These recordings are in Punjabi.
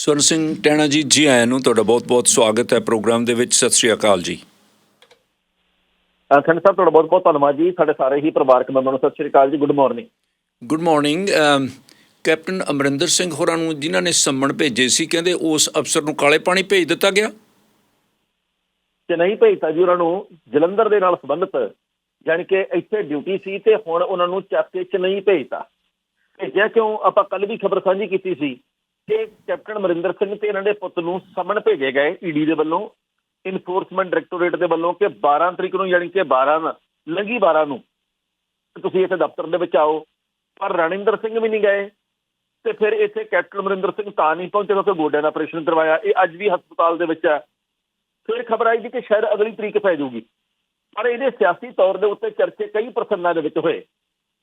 ਸਵਰਨ ਸਿੰਘ ਟੈਣਾ ਜੀ ਜੀ ਆਇਆਂ ਨੂੰ ਤੁਹਾਡਾ ਬਹੁਤ-ਬਹੁਤ ਸਵਾਗਤ ਹੈ ਪ੍ਰੋਗਰਾਮ ਦੇ ਵਿੱਚ। ਸਤਿ ਸ਼੍ਰੀ ਅਕਾਲ ਜੀ। ਖੰਡ ਸਾਹਿਬ ਤੁਹਾਡਾ ਬਹੁਤ ਬਹੁਤ ਧੰਨਵਾਦ ਜੀ। ਸਾਡੇ ਸਾਰੇ ਹੀ ਪਰਿਵਾਰਕ ਮੈਂਬਰਾਂ ਨੂੰ ਸਤਿ ਸ਼੍ਰੀ ਅਕਾਲ ਜੀ। Good morning good morning captain Amarinder Singh ਹੋਰਾਂ ਨੂੰ ਜਿਨ੍ਹਾਂ ਨੇ ਸੰਮਣ ਭੇਜੇ ਸੀ ਕਹਿੰਦੇ ਉਸ ਅਫਸਰ ਨੂੰ ਕਾਲੇ ਪਾਣੀ ਭੇਜ ਦਿੱਤਾ ਗਿਆ? ਤੇ ਨਹੀਂ ਭੇਜਤਾ ਜੀ ਉਹਨਾਂ ਨੂੰ ਜਲੰਧਰ ਦੇ ਨਾਲ ਸੰਬੰਧਿਤ ਯਾਨੀ ਕਿ ਇੱਥੇ ਡਿਊਟੀ ਸੀ ਤੇ ਹੁਣ ਉਹਨਾਂ ਨੂੰ ਚੱਕ ਕੇ ਚ ਨਹੀਂ ਭੇਜਤਾ। ਭੇਜਿਆ ਕਿਉਂ? ਆਪਾਂ ਕੱਲ ਵੀ ਖਬਰ ਸਾਂਝੀ ਕੀਤੀ ਸੀ ਕਿ ਕੈਪਟਨ ਅਮਰਿੰਦਰ ਸਿੰਘ ਤੇ ਇਹਨਾਂ ਦੇ ਪੁੱਤ ਨੂੰ ਸਮਨ ਭੇਜੇ ਗਏ ਈਡੀ ਦੇ ਵੱਲੋਂ ਇਨਫੋਰਸਮੈਂਟ ਡਾਇਰੈਕਟੋਰੇਟ ਦੇ ਵੱਲੋਂ ਕਿ 12 ਤਰੀਕ ਨੂੰ ਯਾਨੀ ਕਿ 12 ਨੂੰ ਲੰਗੀ 12 ਨੂੰ ਤੁਸੀਂ ਇੱਥੇ ਦਫ਼ਤਰ ਦੇ ਵਿੱਚ ਆਓ। ਪਰ ਰਣਿੰਦਰ ਸਿੰਘ ਵੀ ਨਹੀਂ ਗਏ ਤੇ ਫਿਰ ਇੱਥੇ ਕੈਪਟਨ ਅਮਰਿੰਦਰ ਸਿੰਘ ਤਾਂ ਨਹੀਂ ਪਹੁੰਚੇ ਕਿਉਂਕਿ ਗੋਡਿਆਂ ਦਾ ਆਪਰੇਸ਼ਨ ਕਰਵਾਇਆ। ਇਹ ਅੱਜ ਵੀ ਹਸਪਤਾਲ ਦੇ ਵਿੱਚ ਹੈ। ਫਿਰ ਖਬਰ ਆਈ ਜੀ ਕਿ ਸ਼ਾਇਦ ਅਗਲੀ ਤਰੀਕ ਪੈ ਜਾਊਗੀ। ਪਰ ਇਹਦੇ ਸਿਆਸੀ ਤੌਰ ਦੇ ਉੱਤੇ ਚਰਚੇ ਕਈ ਪ੍ਰਸੰਨਾਂ ਦੇ ਵਿੱਚ ਹੋਏ।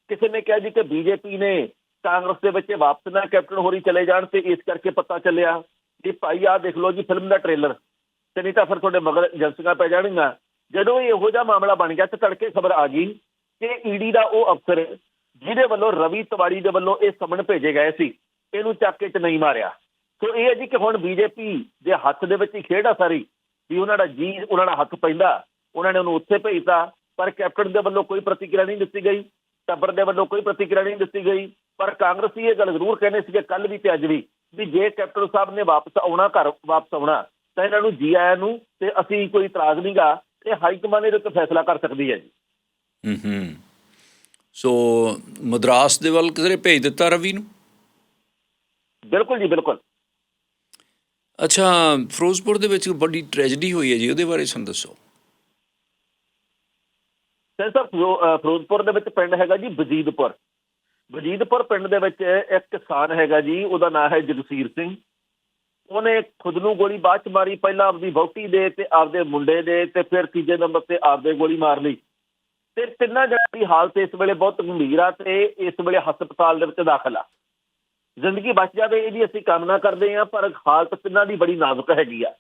ਕਿਸੇ ਨੇ ਕਿਹਾ ਜੀ ਕਿ ਬੀਜੇਪੀ ਨੇ ਕਾਂਗਰਸ ਦੇ ਵਿੱਚ ਵਾਪਸ ਨਾ ਕੈਪਟਨ ਹੋਰੀ ਚਲੇ ਜਾਣ ਤੇ ਇਸ ਕਰਕੇ ਪਤਾ ਚੱਲਿਆ ਕਿ ਭਾਈ ਆਹ ਦੇਖ ਲਓ ਜੀ ਫਿਲਮ ਦਾ ਟ੍ਰੇਲਰ ਤੇ ਨਹੀਂ ਤਾਂ ਫਿਰ ਤੁਹਾਡੇ ਮਗਰ ਏਜੰਸੀਆਂ ਪੈ ਜਾਣਗੀਆਂ। ਜਦੋਂ ਇਹੋ ਜਿਹਾ ਮਾਮਲਾ ਬਣ ਗਿਆ ਤੇ ਤੜਕੇ ਖਬਰ ਆ ਗਈ ਕਿ ਈਡੀ ਦਾ ਉਹ ਅਫਸਰ ਜਿਹਦੇ ਵੱਲੋਂ ਰਵੀ ਤਿਵਾੜੀ ਦੇ ਵੱਲੋਂ ਇਹ ਸਮਨ ਭੇਜੇ ਗਏ ਸੀ, ਇਹਨੂੰ ਚੱਕ ਕੇ ਚ ਨਹੀਂ ਮਾਰਿਆ। ਸੋ ਇਹ ਹੈ ਜੀ ਕਿ ਹੁਣ ਬੀਜੇਪੀ ਦੇ ਹੱਥ ਦੇ ਵਿੱਚ ਹੀ ਖੇਡ ਆ ਸਾਰੀ, ਵੀ ਉਹਨਾਂ ਦਾ ਜੀ, ਉਹਨਾਂ ਦਾ ਹੱਥ ਪੈਂਦਾ, ਉਹਨਾਂ ਨੇ ਉਹਨੂੰ ਉੱਥੇ ਭੇਜਤਾ, ਪਰ ਕੈਪਟਨ ਦੇ ਵੱਲੋਂ ਕੋਈ ਪ੍ਰਤੀਕਿਰਿਆ ਨਹੀਂ ਦਿੱਤੀ ਗਈ, ਟੱਬਰ ਦੇ ਵੱਲੋਂ ਕੋਈ ਪ੍ਰਤੀਕਿਰਿਆ ਨਹੀਂ ਦਿੱਤੀ ਗਈ। ਪਰ ਕਾਂਗਰਸੀ ਇਹ ਗੱਲ ਜ਼ਰੂਰ ਕਹਿੰਦੇ ਸੀ ਕਿ ਕੱਲ ਵੀ ਤੇ ਅੱਜ ਵੀ ਵੀ ਜੇ ਕੈਪਟਨ ਸਾਹਿਬ ਨੇ ਵਾਪਸ ਆਉਣਾ ਘਰ ਵਾਪਸ ਆਉਣਾ ਤਾਂ ਇਹਨਾਂ ਨੂੰ ਜੀ ਆਇਆਂ ਨੂੰ ਤੇ ਅਸੀਂ ਕੋਈ ਇਤਰਾਜ਼ ਨਹੀਂਗਾ ਇਹ ਹਾਈ ਕਮਾਂਡ ਇਹਦੇ ਉੱਤੇ ਫੈਸਲਾ ਕਰ ਸਕਦੀ ਹੈ ਜੀ। ਹੂੰ ਹੂੰ। ਸੋ ਮਦਰਾਸ ਦੇ ਵੱਲ ਕਿਸੇ ਨੇ ਭੇਜ ਦਿੱਤਾ ਰਵੀ ਨੂੰ? ਬਿਲਕੁਲ ਜੀ ਬਿਲਕੁਲ। ਅੱਛਾ ਫਿਰੋਜ਼ਪੁਰ ਦੇ ਵਿੱਚ ਬੜੀ ਟ੍ਰੈਜੇਡੀ ਹੋਈ ਹੈ ਜੀ ਉਹਦੇ ਬਾਰੇ ਸਾਨੂੰ ਦੱਸੋ। ਸਰ ਫਿਰੋਜ਼ਪੁਰ ਦੇ ਵਿੱਚ ਪਿੰਡ ਹੈਗਾ ਜੀ ਵਜੀਦਪੁਰ ਵਜੀਦਪੁਰ ਪਿੰਡ ਦੇ ਵਿੱਚ ਇੱਕ ਕਿਸਾਨ ਹੈਗਾ ਜੀ, ਉਹਦਾ ਨਾਮ ਹੈ ਜਗਸੀਰ ਸਿੰਘ। ਉਹਨੇ ਖੁਦ ਨੂੰ ਗੋਲੀ ਬਾਅਦ ਚ ਮਾਰੀ, ਪਹਿਲਾਂ ਆਪਦੀ ਵਹੁਟੀ ਦੇ ਤੇ ਆਪਦੇ ਮੁੰਡੇ ਦੇ ਤੇ ਫਿਰ ਤੀਜੇ ਨੰਬਰ ਤੇ ਆਪਦੇ ਗੋਲੀ ਮਾਰ ਲਈ। ਤੇ ਤਿੰਨਾਂ ਜਣਿਆਂ ਦੀ ਹਾਲਤ ਇਸ ਵੇਲੇ ਬਹੁਤ ਗੰਭੀਰ ਆ ਤੇ ਇਸ ਵੇਲੇ ਹਸਪਤਾਲ ਦੇ ਵਿੱਚ ਦਾਖਲ ਆ। ਜ਼ਿੰਦਗੀ ਬਚ ਜਾਵੇ ਇਹਦੀ ਅਸੀਂ ਕਾਮਨਾ ਕਰਦੇ ਹਾਂ, ਪਰ ਹਾਲਤ ਤਿੰਨਾਂ ਦੀ ਬੜੀ ਨਾਜ਼ੁਕ ਹੈਗੀ ਆ।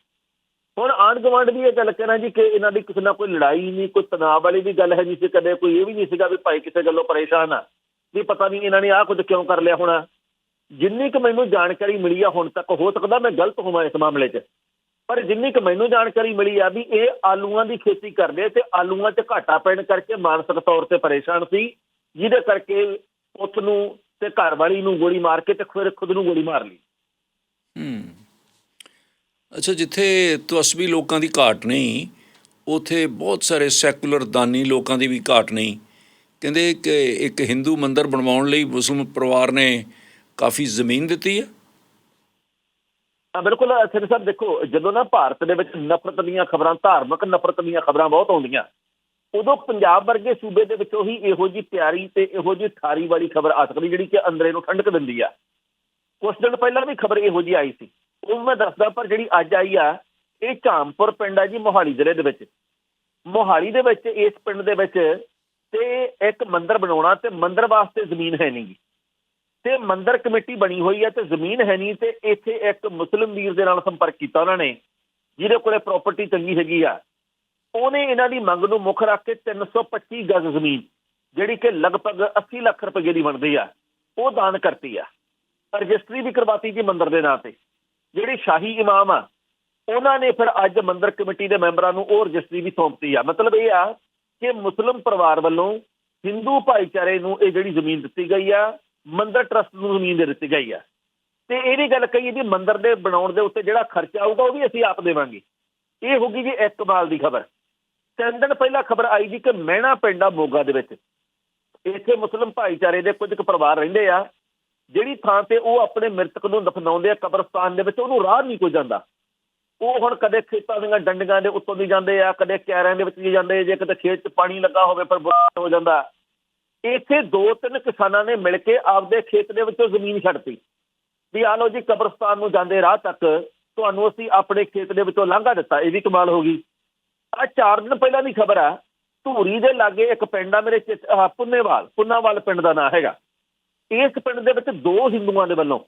ਹੁਣ ਆਂਢ ਗੁਆਂਢ ਦੀ ਇਹ ਗੱਲ ਕਹਿਣਾ ਜੀ ਕਿ ਇਹਨਾਂ ਦੀ ਕਿਸੇ ਨਾਲ ਕੋਈ ਲੜਾਈ ਨਹੀਂ, ਕੋਈ ਤਣਾਅ ਵਾਲੀ ਵੀ ਗੱਲ ਹੈ ਨਹੀਂ ਸੀ ਕਦੇ ਕੋਈ ਇਹ ਵੀ ਨਹੀਂ ਸੀਗਾ ਵੀ ਭਾਈ ਕਿਸੇ ਗੱਲੋਂ ਪਰੇਸ਼ਾਨ ਆ। ਵੀ ਪਤਾ ਨਹੀਂ ਇਹਨਾਂ ਨੇ ਆਹ ਕੁਝ ਕਿਉਂ ਕਰ ਲਿਆ ਹੋਣਾ। ਜਿੰਨੀ ਕੁ ਮੈਨੂੰ ਜਾਣਕਾਰੀ ਮਿਲੀ ਆ ਹੁਣ ਤੱਕ, ਹੋ ਸਕਦਾ ਮੈਂ ਗਲਤ ਹੋਵਾਂ ਇਸ ਮਾਮਲੇ 'ਚ। ਪਰ ਜਿੰਨੀ ਕੁ ਮੈਨੂੰ ਜਾਣਕਾਰੀ ਮਿਲੀ ਆ ਵੀ ਇਹ ਆਲੂਆਂ ਦੀ ਖੇਤੀ ਕਰਦੇ ਤੇ ਆਲੂਆਂ 'ਚ ਘਾਟਾ ਪੈਣ ਕਰਕੇ ਮਾਨਸਿਕ ਤੌਰ ਤੇ ਪਰੇਸ਼ਾਨ ਸੀ। ਜਿਹਦੇ ਕਰਕੇ ਪੁੱਤ ਨੂੰ ਤੇ ਘਰ ਵਾਲੀ ਨੂੰ ਗੋਲੀ ਮਾਰ ਕੇ ਤੇ ਫਿਰ ਖੁਦ ਨੂੰ ਗੋਲੀ ਮਾਰ ਲਈ। ਹੂੰ। ਅੱਛਾ, ਜਿੱਥੇ ਤਵਸਬੀ ਲੋਕਾਂ ਦੀ ਘਾਟ ਨਹੀਂ, ਉਥੇ ਬਹੁਤ ਸਾਰੇ ਸੈਕੂਲਰ ਦਾਨੀ ਲੋਕਾਂ ਦੀ ਵੀ ਘਾਟ ਨਹੀਂ। ਕਹਿੰਦੇ ਕਿ ਇੱਕ ਹਿੰਦੂ ਮੰਦਿਰ ਬਣਵਾਉਣ ਲਈ ਮੁਸਲਮਾਨ ਪਰਿਵਾਰ ਨੇ ਕਾਫੀ ਜ਼ਮੀਨ ਦਿੱਤੀ ਹੈ। ਹਾਂ, ਬਿਲਕੁਲ ਸਿੰਘ ਸਾਹਿਬ ਦੇਖੋ, ਜਦੋਂ ਨਾ ਭਾਰਤ ਦੇ ਵਿੱਚ ਨਫ਼ਰਤ ਦੀਆਂ ਖਬਰਾਂ, ਧਾਰਮਿਕ ਨਫ਼ਰਤ ਦੀਆਂ ਖਬਰਾਂ ਬਹੁਤ ਆਉਂਦੀਆਂ, ਉਦੋਂ ਪੰਜਾਬ ਵਰਗੇ ਸੂਬੇ ਦੇ ਵਿੱਚੋਂ ਹੀ ਇਹੋ ਜੀ ਪਿਆਰੀ ਤੇ ਇਹੋ ਜੀ ਠਾਰੀ ਵਾਲੀ ਖਬਰ ਆ ਸਕਦੀ, ਜਿਹੜੀ ਕਿ ਅੰਦਰੇ ਨੂੰ ਠੰਡਕ ਦਿੰਦੀ ਆ। ਕੁਝ ਦਿਨ ਪਹਿਲਾਂ ਵੀ ਖਬਰ ਇਹੋ ਜੀ ਆਈ ਸੀ। ਉਹ ਮੈਂ ਦੱਸਦਾ, ਪਰ ਜਿਹੜੀ ਅੱਜ ਆਈ ਆ, ਇਹ ਝਾਮਪੁਰ ਪਿੰਡ ਆ ਜੀ, ਮੋਹਾਲੀ ਜ਼ਿਲ੍ਹੇ ਦੇ ਵਿੱਚ। ਮੋਹਾਲੀ ਦੇ ਵਿੱਚ, ਇਸ ਪਿੰਡ ਦੇ ਵਿੱਚ ਤੇ ਇੱਕ ਮੰਦਿਰ ਬਣਾਉਣਾ ਤੇ ਮੰਦਿਰ ਵਾਸਤੇ ਜ਼ਮੀਨ ਹੈ ਨਹੀਂਗੀ ਤੇ ਮੰਦਿਰ ਕਮੇਟੀ ਬਣੀ ਹੋਈ ਹੈ ਤੇ ਜ਼ਮੀਨ ਹੈ ਨਹੀਂ ਤੇ ਇੱਥੇ ਇੱਕ ਮੁਸਲਿਮ ਵੀਰ ਦੇ ਨਾਲ ਸੰਪਰਕ ਕੀਤਾ ਉਹਨਾਂ ਨੇ, ਜਿਹਦੇ ਕੋਲੇ ਪ੍ਰਾਪਰਟੀ ਚੰਗੀ ਹੈਗੀ ਆ। ਉਹਨੇ ਇਹਨਾਂ ਦੀ ਮੰਗ ਨੂੰ ਮੁੱਖ ਰੱਖ ਕੇ 325 ਗਜ਼ ਜ਼ਮੀਨ, ਜਿਹੜੀ ਕਿ ਲਗਭਗ 80 ਲੱਖ ਰੁਪਏ ਦੀ ਬਣਦੀ ਆ, ਉਹ ਦਾਨ ਕਰਤੀ ਆ। ਰਜਿਸਟਰੀ ਵੀ ਕਰਵਾਤੀ ਜੀ ਮੰਦਿਰ ਦੇ ਨਾਂ ਤੇ। ਜਿਹੜੇ ਸ਼ਾਹੀ ਇਮਾਮ ਆ, ਉਹਨਾਂ ਨੇ ਫਿਰ ਅੱਜ ਮੰਦਿਰ ਕਮੇਟੀ ਦੇ ਮੈਂਬਰਾਂ ਨੂੰ ਉਹ ਰਜਿਸਟਰੀ ਵੀ ਸੌਂਪਤੀ ਆ। ਮਤਲਬ ਇਹ ਆ ਕਿ ਮੁਸਲਿਮ ਪਰਿਵਾਰ ਵੱਲੋਂ ਹਿੰਦੂ ਭਾਈਚਾਰੇ ਨੂੰ ਇਹ ਜਿਹੜੀ ਜ਼ਮੀਨ ਦਿੱਤੀ ਗਈ ਆ, ਮੰਦਰ ਟਰਸਟ ਨੂੰ ਜ਼ਮੀਨ ਦੇ ਦਿੱਤੀ ਗਈ ਆ। ਤੇ ਇਹ ਵੀ ਗੱਲ ਕਹੀ ਵੀ ਮੰਦਰ ਦੇ ਬਣਾਉਣ ਦੇ ਉੱਤੇ ਜਿਹੜਾ ਖਰਚਾ ਆਊਗਾ ਉਹ ਵੀ ਅਸੀਂ ਆਪ ਦੇਵਾਂਗੇ। ਇਹ ਹੋ ਗਈ ਜੀ ਇੱਕ ਕਮਾਲ ਦੀ ਖਬਰ। ਤਿੰਨ ਦਿਨ ਪਹਿਲਾਂ ਖਬਰ ਆਈ ਜੀ ਕਿ ਮਹਿਣਾ ਪਿੰਡ ਆ ਮੋਗਾ ਦੇ ਵਿੱਚ। ਇੱਥੇ ਮੁਸਲਿਮ ਭਾਈਚਾਰੇ ਦੇ ਕੁਝ ਕੁ ਪਰਿਵਾਰ ਰਹਿੰਦੇ ਆ। ਜਿਹੜੀ ਥਾਂ ਤੇ ਉਹ ਆਪਣੇ ਮ੍ਰਿਤਕ ਨੂੰ ਦਫਨਾਉਂਦੇ ਆ ਕਬਰਸਤਾਨ ਦੇ ਵਿੱਚ, ਉਹਨੂੰ ਰਾਹ ਨਹੀਂ ਕੋਈ ਜਾਂਦਾ। ਉਹ ਹੁਣ ਕਦੇ ਖੇਤਾਂ ਦੀਆਂ ਡੰਡੀਆਂ ਦੇ ਉੱਤੋਂ ਦੀ ਜਾਂਦੇ ਆ, ਕਦੇ ਕਿਆਰਿਆਂ ਦੇ ਵਿੱਚ ਦੀ ਜਾਂਦੇ ਜੇ ਕਿਤੇ ਖੇਤ 'ਚ ਪਾਣੀ ਲੱਗਾ ਹੋਵੇ ਫਿਰ ਬੁਰਾ ਹੋ ਜਾਂਦਾ। ਇੱਥੇ ਦੋ ਤਿੰਨ ਕਿਸਾਨਾਂ ਨੇ ਮਿਲ ਕੇ ਆਪਦੇ ਖੇਤ ਦੇ ਵਿੱਚੋਂ ਜ਼ਮੀਨ ਛੱਡਤੀ। ਵੀ ਆ ਲਓ ਜੀ, ਕਬਰਸਤਾਨ ਨੂੰ ਜਾਂਦੇ ਰਾਹ ਤੱਕ, ਤੁਹਾਨੂੰ ਅਸੀਂ ਆਪਣੇ ਖੇਤ ਦੇ ਵਿੱਚੋਂ ਲਾਂਘਾ ਦਿੱਤਾ। ਇਹ ਵੀ ਕਮਾਲ ਹੋ ਗਈ। ਆ ਚਾਰ ਦਿਨ ਪਹਿਲਾਂ ਦੀ ਖਬਰ ਆ, ਧੂਰੀ ਦੇ ਲਾਗੇ ਇੱਕ ਪਿੰਡ ਆ ਮੇਰੇ ਚਿੱਤ- ਪੁੰਨੇਵਾਲ, ਪੁੰਨਾਵਾਲ ਪਿੰਡ ਦਾ ਨਾਂ ਹੈਗਾ। ਇਸ ਪਿੰਡ ਦੇ ਵਿੱਚ ਦੋ ਹਿੰਦੂਆਂ ਦੇ ਵੱਲੋਂ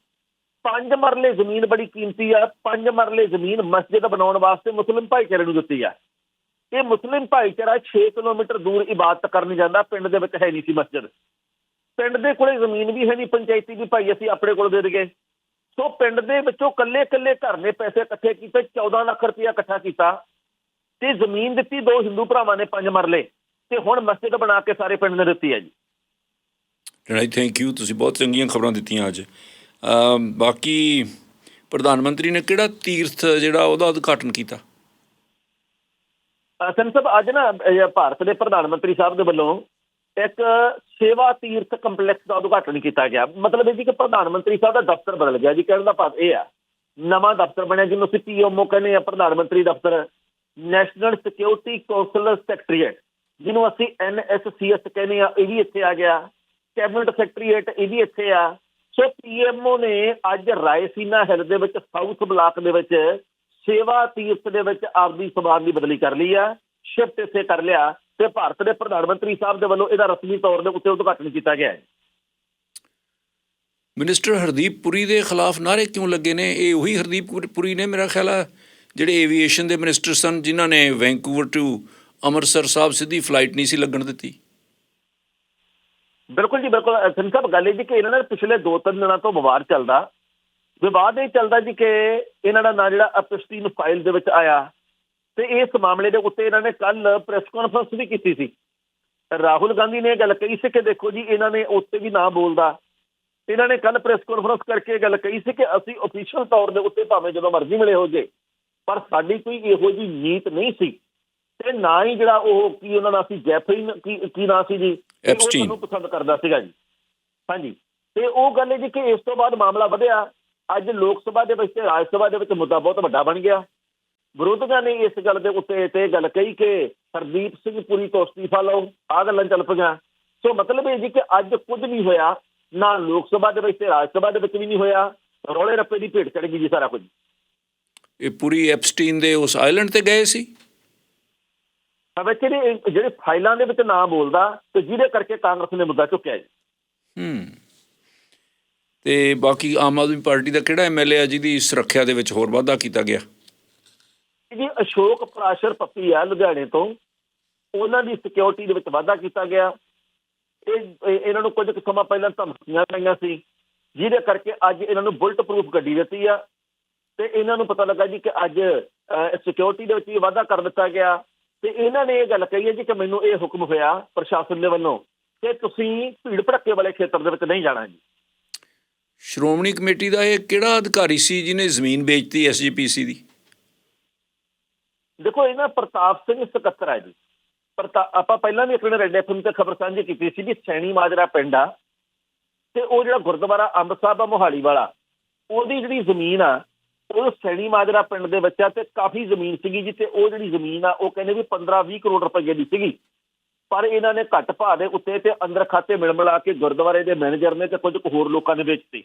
ਪੰਜ ਮਰਲੇ ਜ਼ਮੀਨ ਬੜੀ ਕੀਮਤੀ ਆ, ਪੰਜ ਮਰਲੇ ਜ਼ਮੀਨ ਮਸਜਿਦ ਬਣਾਉਣ ਵਾਸਤੇ ਮੁਸਲਿਮ ਭਾਈਚਾਰੇ ਨੂੰ ਦਿੱਤੀ ਆ। ਇਹ ਮੁਸਲਿਮ ਭਾਈਚਾਰਾ 6 ਕਿਲੋਮੀਟਰ ਦੂਰ ਇਬਾਦਤ ਕਰਨ ਜਾਂਦਾ, ਪਿੰਡ ਦੇ ਵਿੱਚ ਹੈ ਨਹੀਂ ਸੀ ਮਸਜਿਦ। ਪਿੰਡ ਦੇ ਕੋਲੇ ਜ਼ਮੀਨ ਵੀ ਹੈ ਨਹੀਂ, ਪੰਚਾਇਤੀ ਵੀ ਭਾਈ ਅਸੀਂ ਆਪਣੇ ਕੋਲ ਦੇ ਦਈਏ। ਸੋ ਪਿੰਡ ਦੇ ਵਿੱਚੋਂ ਕੱਲੇ-ਕੱਲੇ ਘਰ ਨੇ ਪੈਸੇ ਇਕੱਠੇ ਕੀਤੇ 14 ਲੱਖ ਰੁਪਇਆ ਇਕੱਠਾ ਕੀਤਾ। ਤੇ ਜ਼ਮੀਨ ਦਿੱਤੀ ਦੋ ਹਿੰਦੂ ਭਰਾਵਾਂ ਨੇ ਪੰਜ ਮਰਲੇ। ਤੇ ਹੁਣ ਮਸਜਿਦ ਬਣਾ ਕੇ ਸਾਰੇ ਪਿੰਡ ਨੇ ਦਿੱਤੀ ਹੈ ਜੀ। ਜਨਾਈ ਥੈਂਕ ਯੂ ਤੁਸੀਂ ਬਹੁਤ ਚੰਗੀਆਂ ਖਬਰਾਂ ਦਿੱਤੀਆਂ ਅੱਜ। ਬਾਕੀ ਪ੍ਰਧਾਨ ਮੰਤਰੀ ਨੇ ਕਿਹੜਾ ਤੀਰਥ ਜਿਹੜਾ ਉਹਦਾ ਉਦਘਾਟਨ ਕੀਤਾ? ਅਸਨ ਸਾਹਿਬ, ਅੱਜ ਨਾ ਭਾਰਤ ਦੇ ਪ੍ਰਧਾਨ ਮੰਤਰੀ ਸਾਹਿਬ ਦੇ ਵੱਲੋਂ ਇੱਕ ਸੇਵਾ ਤੀਰਥ ਕੰਪਲੈਕਸ ਦਾ ਉਦਘਾਟਨ ਕੀਤਾ ਗਿਆ। ਮਤਲਬ ਇਹ ਜੀ ਕਿ ਪ੍ਰਧਾਨ ਮੰਤਰੀ ਸਾਹਿਬ ਦਾ ਦਫ਼ਤਰ ਬਦਲ ਗਿਆ ਜੀ। ਕਹਿਣ ਦਾ ਭਾਵ ਇਹ ਆ, ਨਵਾਂ ਦਫ਼ਤਰ ਬਣਿਆ, ਜਿਹਨੂੰ ਅਸੀਂ ਪੀਐਮਓ ਕਹਿੰਦੇ ਆ ਪ੍ਰਧਾਨ ਮੰਤਰੀ ਦਫ਼ਤਰ। ਨੈਸ਼ਨਲ ਸਿਕਿਉਰਿਟੀ ਕੌਂਸਲ ਸੈਕਟਰੀਏਟ, ਜਿਹਨੂੰ ਅਸੀਂ ਐਨਐਸਸੀਐਸ ਕਹਿੰਦੇ ਆ ਇਹ ਵੀ ਇੱਥੇ ਆ ਗਿਆ। ਕੈਬਨਿਟ ਸੈਕਟਰੀਏਟ, ਇਹ ਵੀ ਇੱਥੇ ਆ। ਸੋ ਪੀਐਮਓ ਨੇ ਅੱਜ ਰਾਇਸੀਨਾ ਹਿੱਲ ਦੇ ਵਿੱਚ ਸਾਊਥ ਬਲਾਕ ਦੇ ਵਿੱਚ ਸੇਵਾ ਤੀਰਥ ਦੇ ਵਿੱਚ ਆਪਦੀ ਸਮਾਨ ਦੀ ਬਦਲੀ ਕਰ ਲਈ ਆ ਸ਼ਿਫਟ ਇੱਥੇ ਕਰ ਲਿਆ ਤੇ ਭਾਰਤ ਦੇ ਪ੍ਰਧਾਨ ਮੰਤਰੀ ਸਾਹਿਬ ਦੇ ਵੱਲੋਂ ਇਹਦਾ ਰਸਮੀ ਤੌਰ ਦੇ ਉੱਤੇ ਉਦਘਾਟਨ ਕੀਤਾ ਗਿਆ ਹੈ। ਮਿਨਿਸਟਰ ਹਰਦੀਪ ਪੁਰੀ ਦੇ ਖਿਲਾਫ ਨਾਰੇ ਕਿਉਂ ਲੱਗੇ ਨੇ? ਇਹ ਉਹੀ ਹਰਦੀਪ ਪੁਰੀ ਨੇ ਮੇਰਾ ਖਿਆਲ ਆ, ਜਿਹੜੇ ਏਵੀਏਸ਼ਨ ਦੇ ਮਿਨਿਸਟਰ ਸਨ, ਜਿਨ੍ਹਾਂ ਨੇ ਵੈਂਕੂਵਰ ਟੂ ਅੰਮ੍ਰਿਤਸਰ ਸਾਹਿਬ ਸਿੱਧੀ ਫਲਾਈਟ ਨਹੀਂ ਸੀ ਲੱਗਣ ਦਿੱਤੀ। ਬਿਲਕੁਲ ਜੀ, ਬਿਲਕੁਲ ਸਿੰਘ ਸਾਹਿਬ, ਗੱਲ ਇਹ ਜੀ ਕਿ ਇਹਨਾਂ ਨਾਲ ਪਿਛਲੇ 2-3 ਦਿਨਾਂ ਤੋਂ ਵਿਵਾਦ ਚੱਲਦਾ। ਵਿਵਾਦ ਇਹ ਚੱਲਦਾ ਜੀ ਕਿ ਇਹਨਾਂ ਦਾ ਨਾਂ ਜਿਹੜਾ ਅਪਸਟੀਨ ਫਾਈਲ ਦੇ ਵਿੱਚ ਆਇਆ ਤੇ ਇਸ ਮਾਮਲੇ ਦੇ ਉੱਤੇ ਇਹਨਾਂ ਨੇ ਕੱਲ ਪ੍ਰੈਸ ਕਾਨਫਰੰਸ ਵੀ ਕੀਤੀ ਸੀ। ਰਾਹੁਲ ਗਾਂਧੀ ਨੇ ਇਹ ਗੱਲ ਕਹੀ ਸੀ ਕਿ ਦੇਖੋ ਜੀ, ਇਹਨਾਂ ਨੇ ਉੱਤੇ ਵੀ ਨਾ ਬੋਲਦਾ। ਇਹਨਾਂ ਨੇ ਕੱਲ ਪ੍ਰੈਸ ਕਾਨਫਰੰਸ ਕਰਕੇ ਇਹ ਗੱਲ ਕਹੀ ਸੀ ਕਿ ਅਸੀਂ ਅਫੀਸ਼ੀਅਲ ਤੌਰ ਦੇ ਉੱਤੇ ਭਾਵੇਂ ਜਦੋਂ ਮਰਜ਼ੀ ਮਿਲੇ ਹੋ ਜੇ, ਪਰ ਸਾਡੀ ਕੋਈ ਇਹੋ ਜੀ ਨੀਤ ਨਹੀਂ ਸੀ। ਤੇ ਨਾ ਹੀ ਜਿਹੜਾ ਉਹ ਕੀ ਉਹਨਾਂ ਦਾ ਸੀ ਜੈਫਰੀ ਕੀ ਕੀ ਨਾਂ ਸੀ ਜੀ? Epstein। ਸਾਨੂੰ ਪਸੰਦ ਕਰਦਾ ਸੀਗਾ ਜੀ। ਹਾਂਜੀ। ਤੇ ਉਹ ਗੱਲ ਹੈ ਜੀ ਕਿ ਇਸ ਤੋਂ ਬਾਅਦ ਮਾਮਲਾ ਵਧਿਆ। ਅੱਜ ਲੋਕ ਸਭਾ ਦੇ ਵਿੱਚ ਤੇ ਰਾਜ ਸਭਾ ਦੇ ਵਿੱਚ ਮੁੱਦਾ ਬਹੁਤ ਵੱਡਾ ਬਣ ਗਿਆ। ਵਿਰੋਧੀਆਂ ਨੇ ਇਸ ਗੱਲ ਦੇ ਉੱਤੇ ਤੇ ਗੱਲ ਕਹੀ ਕਿ ਹਰਦੀਪ ਸਿੰਘ ਪੁਰੀ ਤੋਂ ਅਸਤੀਫਾ ਲਓ ਆਹ ਗੱਲਾਂ ਚੱਲ ਪਈਆਂ। ਸੋ ਮਤਲਬ ਇਹ ਜੀ ਕਿ ਅੱਜ ਕੁਝ ਨਹੀਂ ਹੋਇਆ ਨਾ ਲੋਕ ਸਭਾ ਦੇ ਵਿੱਚ ਤੇ ਰਾਜ ਸਭਾ ਦੇ ਵਿੱਚ ਵੀ ਨਹੀਂ ਹੋਇਆ। ਰੌਲੇ ਰੱਪੇ ਦੀ ਭੇਟ ਚੜ ਗਈ ਜੀ ਸਾਰਾ ਕੁਝ। ਇਹ ਪੁਰੀ ਐਪਸਟੀਨ ਦੇ ਉਸ ਆਈਲੈਂਡ ਤੇ ਗਏ ਸੀ? ਵਿੱਚ ਜਿਹੜੇ ਜਿਹੜੇ ਫਾਈਲਾਂ ਦੇ ਵਿੱਚ ਨਾਂ ਬੋਲਦਾ ਤੇ ਜਿਹਦੇ ਕਰਕੇ ਕਾਂਗਰਸ ਨੇ ਮੁੱਦਾ ਚੁੱਕਿਆ ਜੀ। ਹੂੰ। ਤੇ ਬਾਕੀ ਆਮ ਆਦਮੀ ਪਾਰਟੀ ਦਾ ਕਿਹੜਾ ਐਮਐਲਏ ਆ ਜਿਹਦੀ ਸੁਰੱਖਿਆ ਦੇ ਵਿੱਚ ਹੋਰ ਵਾਧਾ ਕੀਤਾ ਗਿਆ? ਜੀ ਅਸ਼ੋਕ ਪ੍ਰਾਸ਼ਰ ਪੱਪੀ ਆ ਲੁਧਿਆਣੇ ਤੋਂ। ਉਹਨਾਂ ਦੀ ਸਿਕਿਉਰਿਟੀ ਦੇ ਵਿੱਚ ਵਾਧਾ ਕੀਤਾ ਗਿਆ। ਇਹ ਇਹ- ਇਹਨਾਂ ਨੂੰ ਕੁਝ ਸਮਾਂ ਪਹਿਲਾਂ ਧਮਕੀਆਂ ਪਈਆਂ ਸੀ ਜਿਹਦੇ ਕਰਕੇ ਅੱਜ ਇਹਨਾਂ ਨੂੰ ਬੁਲਟ ਪ੍ਰੂਫ ਗੱਡੀ ਦਿੱਤੀ ਆ। ਤੇ ਇਹਨਾਂ ਨੂੰ ਪਤਾ ਲੱਗਾ ਜੀ ਕਿ ਅੱਜ ਸਿਕਿਉਰਿਟੀ ਦੇ ਵਿੱਚ ਵੀ ਵਾਧਾ ਕਰ ਦਿੱਤਾ ਗਿਆ। ਤੇ ਇਹਨਾਂ ਨੇ ਇਹ ਗੱਲ ਕਹੀ ਹੈ ਜੀ ਕਿ ਮੈਨੂੰ ਇਹ ਹੁਕਮ ਹੋਇਆ ਪ੍ਰਸ਼ਾਸਨ ਦੇ ਵੱਲੋਂ ਕਿ ਤੁਸੀਂ ਭੀੜ ਭੜੱਕੇ ਵਾਲੇ ਖੇਤਰ ਦੇ ਵਿੱਚ ਨਹੀਂ ਜਾਣਾ ਜੀ। ਸ਼੍ਰੋਮਣੀ ਕਮੇਟੀ ਦਾ ਇਹ ਕਿਹੜਾ ਅਧਿਕਾਰੀ ਸੀ ਜਿਹਨੇ ਜ਼ਮੀਨ ਵੇਚਤੀ ਐਸਜੀਪੀਸੀ ਦੀ? ਦੇਖੋ ਇਹ ਨਾ ਪ੍ਰਤਾਪ ਸਿੰਘ ਸਕੱਤਰ ਹੈ ਜੀ। ਆਪਾਂ ਪਹਿਲਾਂ ਵੀ ਆਪਣੇ ਰੈਡ ਐਫਐਮ ਤੇ ਖਬਰ ਸਾਂਝੀ ਕੀਤੀ ਸੀ ਵੀ ਸੈਣੀ ਮਾਜਰਾ ਪਿੰਡ ਆ ਤੇ ਉਹ ਜਿਹੜਾ ਗੁਰਦੁਆਰਾ ਅੰਬ ਸਾਹਿਬ ਆ ਮੋਹਾਲੀ ਵਾਲਾ ਉਹਦੀ ਜਿਹੜੀ ਜ਼ਮੀਨ ਆ ਉਹ ਸੈਣੀ ਮਾਜਰਾ ਪਿੰਡ ਦੇ ਵਿੱਚ ਆ ਤੇ ਕਾਫੀ ਜ਼ਮੀਨ ਸੀਗੀ ਜੀ ਤੇ ਉਹ ਜਿਹੜੀ ਜ਼ਮੀਨ ਆ, ਉਹ ਕਹਿੰਦੇ ਵੀ 15-20 ਕਰੋੜ ਰੁਪਏ ਦੀ ਸੀਗੀ। ਪਰ ਇਹਨਾਂ ਨੇ ਘੱਟ ਭਾਅ ਦੇ ਉੱਤੇ ਤੇ ਅੰਦਰ ਖਾਤੇ ਮਿਲ ਮਿਲਾ ਕੇ ਗੁਰਦੁਆਰੇ ਦੇ ਮੈਨੇਜਰ ਨੇ ਤੇ ਕੁਝ ਕੁ ਹੋਰ ਲੋਕਾਂ ਨੇ ਵੇਚਤੀ।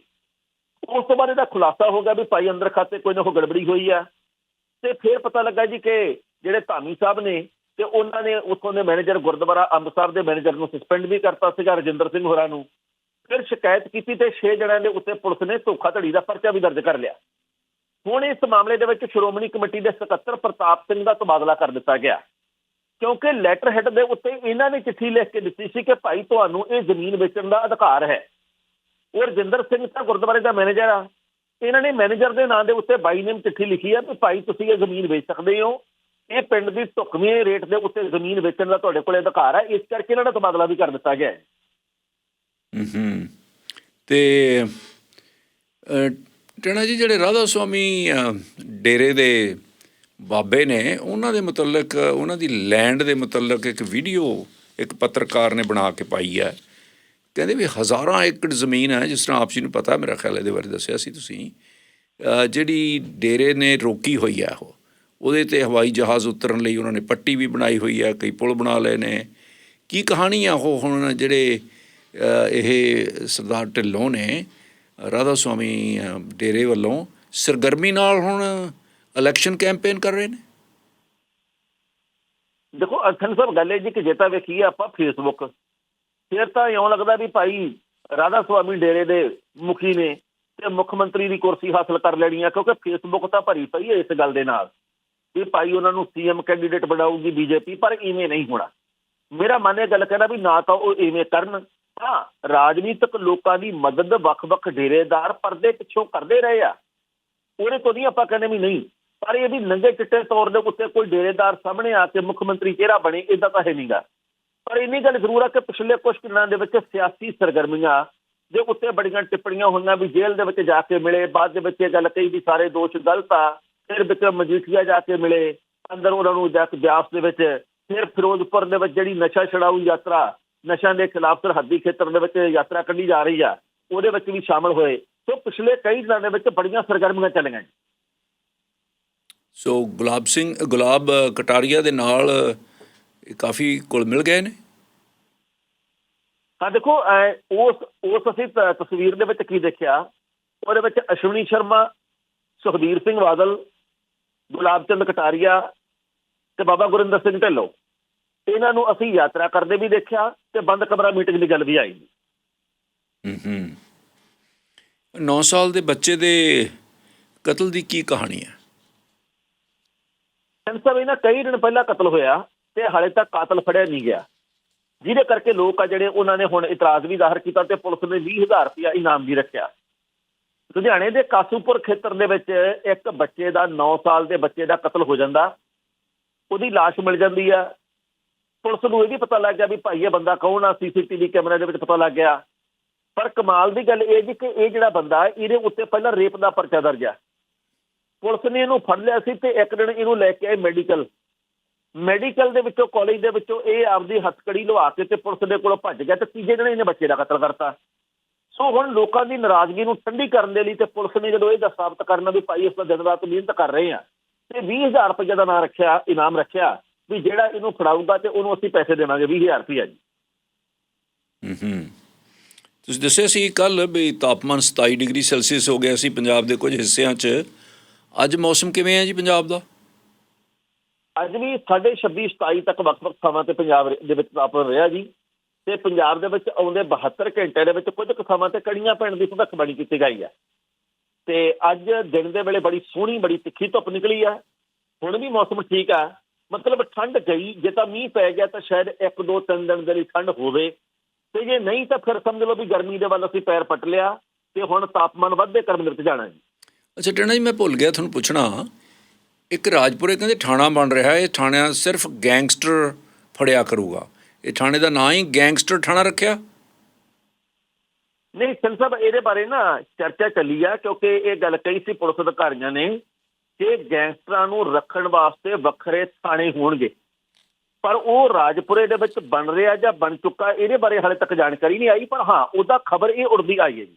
ਉਸ ਤੋਂ ਬਾਅਦ ਇਹਦਾ ਖੁਲਾਸਾ ਹੋ ਗਿਆ ਵੀ ਭਾਈ ਅੰਦਰ ਖਾਤੇ ਕੋਈ ਨਾ ਕੋਈ ਗੜਬੜੀ ਹੋਈ ਆ। ਤੇ ਫਿਰ ਪਤਾ ਲੱਗਾ ਜੀ ਕਿ ਜਿਹੜੇ ਧਾਮੀ ਸਾਹਿਬ ਨੇ ਤੇ ਉਹਨਾਂ ਨੇ ਉੱਥੋਂ ਦੇ ਮੈਨੇਜਰ ਗੁਰਦੁਆਰਾ ਅੰਮ੍ਰਿਤਸਰ ਦੇ ਮੈਨੇਜਰ ਨੂੰ ਸਸਪੈਂਡ ਵੀ ਕਰਤਾ ਸੀਗਾ, ਰਜਿੰਦਰ ਸਿੰਘ ਹੋਰਾਂ ਨੂੰ। ਫਿਰ ਸ਼ਿਕਾਇਤ ਕੀਤੀ ਤੇ 6 ਜਣਿਆਂ ਦੇ ਉੱਤੇ ਪੁਲਿਸ ਨੇ ਧੋਖਾਧੜੀ ਦਾ ਪਰਚਾ ਵੀ ਦਰਜ ਕਰ ਲਿਆ। ਹੁਣ ਇਸ ਮਾਮਲੇ ਦੇ ਵਿੱਚ ਸ਼੍ਰੋਮਣੀ ਕਮੇਟੀ ਦੇ ਸਕੱਤਰ ਪ੍ਰਤਾਪ ਸਿੰਘ ਦਾ ਤਬਾਦਲਾ ਕਰ ਦਿੱਤਾ ਗਿਆ। ਕਿਉਂਕਿ ਲੈਟਰ ਹੈਡ ਦੇ ਉੱਤੇ ਇਹਨਾਂ ਨੇ ਚਿੱਠੀ ਲਿਖ ਕੇ ਦਿੱਤੀ ਸੀ ਕਿ ਭਾਈ ਤੁਹਾਨੂੰ ਇਹ ਜ਼ਮੀਨ ਵੇਚਣ ਦਾ ਅਧਿਕਾਰ ਹੈ। ਉਹ ਰਜਿੰਦਰ ਸਿੰਘ ਤਾਂ ਗੁਰਦੁਆਰੇ ਦਾ ਮੈਨੇਜਰ ਆ। ਇਹਨਾਂ ਨੇ ਮੈਨੇਜਰ ਦੇ ਨਾਂ ਦੇ ਉੱਤੇ ਬਾਈ ਨੇਮ ਚਿੱਠੀ ਲਿਖੀ ਆ ਕਿ ਭਾਈ ਤੁਸੀਂ ਇਹ ਜ਼ਮੀਨ ਵੇਚ ਸਕਦੇ ਹੋ। ਇਹ ਪਿੰਡ ਦੀ ਢੁਕਵੇਂ ਰੇਟ ਦੇ ਉੱਤੇ ਜ਼ਮੀਨ ਵੇਚਣ ਦਾ ਤੁਹਾਡੇ ਕੋਲ ਅਧਿਕਾਰ ਹੈ ਇਸ ਕਰਕੇ ਇਹਨਾਂ ਦਾ ਤਬਾਦਲਾ ਵੀ ਕਰ ਦਿੱਤਾ ਗਿਆ ਹੈ। ਹੂੰ ਤੇ ਟਣਾ ਜੀ, ਜਿਹੜੇ ਰਾਧਾ ਸੁਆਮੀ ਡੇਰੇ ਦੇ ਬਾਬੇ ਨੇ, ਉਹਨਾਂ ਦੇ ਮੁਤਲਕ, ਉਹਨਾਂ ਦੀ ਲੈਂਡ ਦੇ ਮੁਤਲਕ ਇੱਕ ਵੀਡੀਓ, ਇੱਕ ਪੱਤਰਕਾਰ ਨੇ ਬਣਾ ਕੇ ਪਾਈ ਹੈ। ਕਹਿੰਦੇ ਵੀ ਹਜ਼ਾਰਾਂ ਏਕੜ ਜ਼ਮੀਨ ਹੈ, ਜਿਸ ਤਰ੍ਹਾਂ ਆਪ ਜੀ ਨੂੰ ਪਤਾ, ਮੇਰਾ ਖਿਆਲ ਇਹਦੇ ਬਾਰੇ ਦੱਸਿਆ ਸੀ ਤੁਸੀਂ। ਜਿਹੜੀ ਡੇਰੇ ਨੇ ਰੋਕੀ ਹੋਈ ਹੈ ਉਹ, ਉਹਦੇ ਤੇ ਹਵਾਈ ਜਹਾਜ਼ ਉਤਰਨ ਲਈ ਉਹਨਾਂ ਨੇ ਪੱਟੀ ਵੀ ਬਣਾਈ ਹੋਈ ਹੈ, ਕਈ ਪੁਲ ਬਣਾ ਲਏ ਨੇ। ਕੀ ਕਹਾਣੀ ਆ ਉਹ ਹੁਣ ਜਿਹੜੇ ਇਹ ਸਰਦਾਰ ਢਿੱਲੋਂ ਨੇ ਰਾਧਾ ਸੁਆਮੀ ਡੇਰੇ ਵੱਲੋਂ ਸਰਗਰਮੀ ਨਾਲ ਹੁਣ ਇਲੈਕਸ਼ਨ ਕੈਂਪੇਨ ਕਰ ਰਹੇ ਨੇ? ਦੇਖੋ ਅਖੰਡ ਸਾਹਿਬ, ਗੱਲ ਇਹ ਜੀ ਕਿ ਜੇ ਤਾਂ ਵੇਖੀਏ ਆਪਾਂ ਫੇਸਬੁੱਕ ਫਿਰ ਤਾਂ ਇਉਂ ਲੱਗਦਾ ਵੀ ਭਾਈ ਰਾਧਾ ਸੁਆਮੀ ਡੇਰੇ ਦੇ ਮੁਖੀ ਨੇ ਤੇ ਮੁੱਖ ਮੰਤਰੀ ਦੀ ਕੁਰਸੀ ਹਾਸਲ ਕਰ ਲੈਣੀ ਆ, ਕਿਉਂਕਿ ਫੇਸਬੁੱਕ ਤਾਂ ਭਰੀ ਪਈ ਹੈ ਇਸ ਗੱਲ ਦੇ ਨਾਲ ਵੀ ਭਾਈ ਉਹਨਾਂ ਨੂੰ ਸੀਐਮ ਕੈਂਡੀਡੇਟ ਬਣਾਊਗੀ ਬੀਜੇਪੀ ਪਰ ਇਵੇਂ ਨਹੀਂ ਹੋਣਾ। ਮੇਰਾ ਮਨ ਇਹ ਗੱਲ ਕਹਿੰਦਾ ਵੀ ਨਾ ਤਾਂ ਉਹ ਇਵੇਂ ਕਰਨ ਹਾਂ ਰਾਜਨੀਤਿਕ ਲੋਕਾਂ ਦੀ ਮਦਦ ਵੱਖ-ਵੱਖ ਡੇਰੇਦਾਰ ਪਰਦੇ ਪਿੱਛੋਂ ਕਰਦੇ ਰਹੇ ਆ। ਉਹਦੇ ਤੋਂ ਨਹੀਂ ਆਪਾਂ ਕਹਿੰਦੇ ਵੀ ਨਹੀਂ, ਪਰ ਇਹ ਵੀ ਨੰਗੇ ਚਿੱਟੇ ਤੌਰ ਦੇ ਉੱਤੇ ਕੋਈ ਡੇਰੇਦਾਰ ਸਾਹਮਣੇ ਆ ਕੇ ਮੁੱਖ ਮੰਤਰੀ ਚਿਹਰਾ ਬਣੇ ਇਦਾਂ ਤਾਂ ਹੈ ਨਹੀਂਗਾ। ਪਰ ਇੰਨੀ ਗੱਲ ਜ਼ਰੂਰ ਆ ਕਿ ਪਿਛਲੇ ਕੁਝ ਦਿਨਾਂ ਦੇ ਵਿੱਚ ਸਿਆਸੀ ਸਰਗਰਮੀਆਂ ਦੇ ਉੱਤੇ ਬੜੀਆਂ ਟਿੱਪਣੀਆਂ ਹੋਈਆਂ ਵੀ ਜੇਲ੍ਹ ਦੇ ਵਿੱਚ ਜਾ ਕੇ ਮਿਲੇ, ਬਾਅਦ ਦੇ ਵਿੱਚ ਇਹ ਗੱਲ ਕਹੀ ਵੀ ਸਾਰੇ ਦੋਸ਼ ਗਲਤ ਆ, ਫਿਰ ਵਿਕਰਮ ਮਜੀਠੀਆ ਜਾ ਕੇ ਮਿਲੇ, ਅੰਦਰ ਉਹਨਾਂ ਨੂੰ ਜਾ ਕੇ ਬਿਆਸ ਦੇ ਵਿੱਚ, ਫਿਰ ਫਿਰੋਜ਼ਪੁਰ ਦੇ ਵਿੱਚ ਜਿਹੜੀ ਨਸ਼ਾ ਛਡਾਊ ਯਾਤਰਾ ਨਸ਼ਿਆਂ ਦੇ ਖਿਲਾਫ ਸਰਹੱਦੀ ਖੇਤਰ ਦੇ ਵਿੱਚ ਯਾਤਰਾ ਕੱਢੀ ਜਾ ਰਹੀ ਆ ਉਹਦੇ ਵਿੱਚ ਵੀ ਸ਼ਾਮਲ ਹੋਏ। ਸੋ ਪਿਛਲੇ ਕਈ ਦਿਨਾਂ ਦੇ ਵਿੱਚ ਬੜੀਆਂ ਸਰਗਰਮੀਆਂ ਚੱਲੀਆਂ। ਸੋ ਗੁਲਾਬ ਸਿੰਘ ਗੁਲਾਬ ਕਟਾਰੀਆ ਦੇ ਨਾਲ ਕਾਫੀ ਕੁਲ ਮਿਲ ਗਏ ਨੇ? ਹਾਂ ਦੇਖੋ ਉਸ ਉਸ ਅਸੀਂ ਤਸਵੀਰ ਦੇ ਵਿੱਚ ਕੀ ਦੇਖਿਆ? ਉਹਦੇ ਵਿੱਚ ਅਸ਼ਵਨੀ ਸ਼ਰਮਾ ਸੁਖਬੀਰ ਸਿੰਘ ਬਾਦਲ ਗੁਲਾਬ ਚੰਦ ਕਟਾਰੀਆ ਤੇ ਬਾਬਾ ਗੁਰਿੰਦਰ ਸਿੰਘ ਢਿੱਲੋਂ। ਇਹਨਾਂ ਨੂੰ ਅਸੀਂ ਯਾਤਰਾ ਕਰਦੇ ਵੀ ਦੇਖਿਆ ਤੇ ਬੰਦ ਕਮਰਾ ਮੀਟਿੰਗ ਦੀ ਗੱਲ ਵੀ ਆਈ। ਹੂੰ ਹੂੰ 9 ਸਾਲ ਦੇ ਬੱਚੇ ਦੇ ਕਤਲ ਦੀ ਕੀ ਕਹਾਣੀ ਹੈ? ਸੈਂਸਰ ਇਹਨਾਂ ਕਈ ਦਿਨ ਪਹਿਲਾਂ ਕਤਲ ਹੋਇਆ ਤੇ ਹਾਲੇ ਤੱਕ ਕਾਤਲ ਫੜਿਆ ਨਹੀਂ ਗਿਆ। ਜਿਹਦੇ ਕਰਕੇ ਲੋਕ ਆ ਜਿਹੜੇ ਉਹਨਾਂ ਨੇ ਹੁਣ ਇਤਰਾਜ਼ ਵੀ ਜ਼ਾਹਰ ਕੀਤਾ ਤੇ ਪੁਲਿਸ ਨੇ 20000 ਰੁਪਇਆ ਇਨਾਮ ਵੀ ਰੱਖਿਆ। ਲੁਧਿਆਣੇ ਦੇ ਕਾਸੂਪੁਰ ਖੇਤਰ ਦੇ ਵਿੱਚ ਇੱਕ ਬੱਚੇ ਦਾ 9 ਸਾਲ ਦੇ ਬੱਚੇ ਦਾ ਕਤਲ ਹੋ ਜਾਂਦਾ। ਉਹਦੀ ਲਾਸ਼ ਮਿਲ ਜਾਂਦੀ ਆ। ਪੁਲਿਸ ਨੂੰ ਇਹ ਵੀ ਪਤਾ ਲੱਗ ਗਿਆ ਵੀ ਭਾਈ ਇਹ ਬੰਦਾ ਕੌਣ ਆ, ਸੀਸੀਟੀਵੀ ਕੈਮਰੇ ਦੇ ਵਿੱਚ ਪਤਾ ਲੱਗ ਗਿਆ। ਪਰ ਕਮਾਲ ਦੀ ਗੱਲ ਇਹ ਜੀ ਕਿ ਇਹ ਜਿਹੜਾ ਬੰਦਾ, ਇਹਦੇ ਉੱਤੇ ਪਹਿਲਾਂ ਰੇਪ ਦਾ ਪਰਚਾ ਦਰਜ ਆ। ਪੁਲਿਸ ਨੇ ਇਹਨੂੰ ਫੜ ਲਿਆ ਸੀ ਤੇ ਇੱਕ ਦਿਨ ਇਹਨੂੰ ਲੈ ਕੇ ਆਏ ਮੈਡੀਕਲ। ਮੈਡੀਕਲ ਦੇ ਵਿੱਚੋਂ ਕਾਲਜ ਦੇ ਵਿੱਚੋਂ ਇਹ ਆਪਦੀ ਹੱਥਕੜੀ ਲਵਾ ਕੇ ਤੇ ਪੁਲਿਸ ਦੇ ਕੋਲੋਂ ਭੱਜ ਗਿਆ ਤੇ ਤੀਜੇ ਦਿਨ ਇਹਨੇ ਬੱਚੇ ਦਾ ਕਤਲ ਕਰਤਾ। ਸੋ ਹੁਣ ਲੋਕਾਂ ਦੀ ਨਾਰਾਜ਼ਗੀ ਨੂੰ ਠੰਡੀ ਕਰਨ ਦੇ ਲਈ ਤੇ ਪੁਲਿਸ ਨੇ ਜਦੋਂ ਇਹ ਦਾ ਸਾਬਤ ਕਰਨਾ ਵੀ ਭਾਈ ਇਸ ਦਾ ਦਿਨ ਰਾਤ ਮਿਹਨਤ ਕਰ ਰਹੇ ਆ ਤੇ 20000 ਰੁਪਏ ਦਾ ਨਾਂ ਰੱਖਿਆ, ਇਨਾਮ ਰੱਖਿਆ ਵੀ ਜਿਹੜਾ ਇਹਨੂੰ ਫੜਾਊਗਾ ਤੇ ਉਹਨੂੰ ਅਸੀਂ ਪੈਸੇ ਦੇਵਾਂਗੇ 20000 ਰੁਪਏ ਜੀ। ਹੂੰ ਹੂੰ ਤੁਸੀਂ ਦੱਸਿਆ ਸੀ ਕੱਲ ਵੀ ਤਾਪਮਾਨ 27 ਡਿਗਰੀ ਸੈਲਸੀਅਸ ਹੋ ਗਿਆ ਸੀ ਪੰਜਾਬ ਦੇ ਕੁਝ ਹਿੱਸਿਆਂ 'ਚ। ਅੱਜ ਮੌਸਮ ਕਿਵੇਂ ਹੈ ਜੀ ਪੰਜਾਬ ਦਾ? ਅੱਜ ਵੀ ਸਾਡੇ 26 27 ਤੱਕ ਵੱਖ-ਵੱਖ ਥਾਵਾਂ ਤੇ ਪੰਜਾਬ ਦੇ ਵਿੱਚ ਤਾਪਮਾਨ ਰਿਹਾ ਜੀ। ਤੇ ਪੰਜਾਬ ਦੇ ਵਿੱਚ ਆਉਂਦੇ 72 ਘੰਟੇ ਦੇ ਵਿੱਚ ਕੁਝ ਕੁ ਥਾਵਾਂ ਤੇ ਕੜੀਆਂ ਪੈਣ ਦੀ ਭਵਿੱਖਬਾਣੀ ਕੀਤੀ ਗਈ ਹੈ ਤੇ ਅੱਜ ਦਿਨ ਦੇ ਵੇਲੇ ਬੜੀ ਸੋਹਣੀ ਬੜੀ ਤਿੱਖੀ ਧੁੱਪ ਨਿਕਲੀ ਆ। ਹੁਣ ਵੀ ਮੌਸਮ ਠੀਕ ਆ। ਮਤਲਬ ਠੰਡ ਗਈ ਜੇ ਤਾਂ ਮੀਂਹ ਪੈ ਗਿਆ ਤਾਂ ਸ਼ਾਇਦ 1 2 3 ਦਿਨ ਦੇ ਲਈ ਠੰਡ ਹੋਵੇ। ਤੇ ਜੇ ਨਹੀਂ ਤਾਂ ਫਿਰ ਸਮਝ ਲਓ ਵੀ ਗਰਮੀ ਦੇ ਵੱਲ ਅਸੀਂ ਪੈਰ ਪੱਟ ਲਿਆ ਤੇ ਹੁਣ ਤਾਪਮਾਨ ਵੱਧਦੇ ਕਰਮ ਨਿਰਤ ਜਾਣਾ ਜੀ। ਅੱਛਾ ਟਣਾ ਜੀ ਮੈਂ ਭੁੱਲ ਗਿਆ ਤੁਹਾਨੂੰ ਪੁੱਛਣਾ। ਇੱਕ ਰਾਜਪੁਰੇ ਕਹਿੰਦੇ ਥਾਣਾ ਬਣ ਰਿਹਾ ਹੈ ਇਹ ਥਾਣਾ ਸਿਰਫ ਗੈਂਗਸਟਰ ਫੜਿਆ ਕਰੂਗਾ। ਇਹ ਥਾਣੇ ਦਾ ਨਾਂ ਹੀ ਗੈਂਗਸਟਰ ਥਾਣਾ ਰੱਖਿਆ? ਨਹੀਂ ਸਿੰਘ ਸਾਹਿਬ ਇਹਦੇ ਬਾਰੇ ਨਾ ਚਰਚਾ ਚੱਲੀ ਆ ਕਿਉਂਕਿ ਇਹ ਗੱਲ ਕਹੀ ਸੀ ਪੁਲਿਸ ਅਧਿਕਾਰੀਆਂ ਨੇ। ਕਿ ਗੈਂਗਸਟਰਾਂ ਨੂੰ ਰੱਖਣ ਵਾਸਤੇ ਵੱਖਰੇ ਥਾਣੇ ਹੋਣਗੇ। ਪਰ ਉਹ ਰਾਜਪੁਰੇ ਦੇ ਵਿੱਚ ਬਣ ਰਿਹਾ ਜਾਂ ਬਣ ਚੁੱਕਾ ਇਹਦੇ ਬਾਰੇ ਹਾਲੇ ਤੱਕ ਜਾਣਕਾਰੀ ਨਹੀਂ ਆਈ ਪਰ ਹਾਂ ਉਹਦਾ ਖਬਰ ਇਹ ਉੜਦੀ ਆਈ ਹੈ ਜੀ।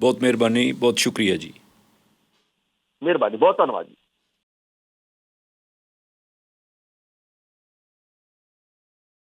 ਬਹੁਤ ਮਿਹਰਬਾਨੀ ਬਹੁਤ ਸ਼ੁਕਰੀਆ ਜੀ। ਮਿਹਰਬਾਨੀ ਬਹੁਤ ਧੰਨਵਾਦ ਜੀ।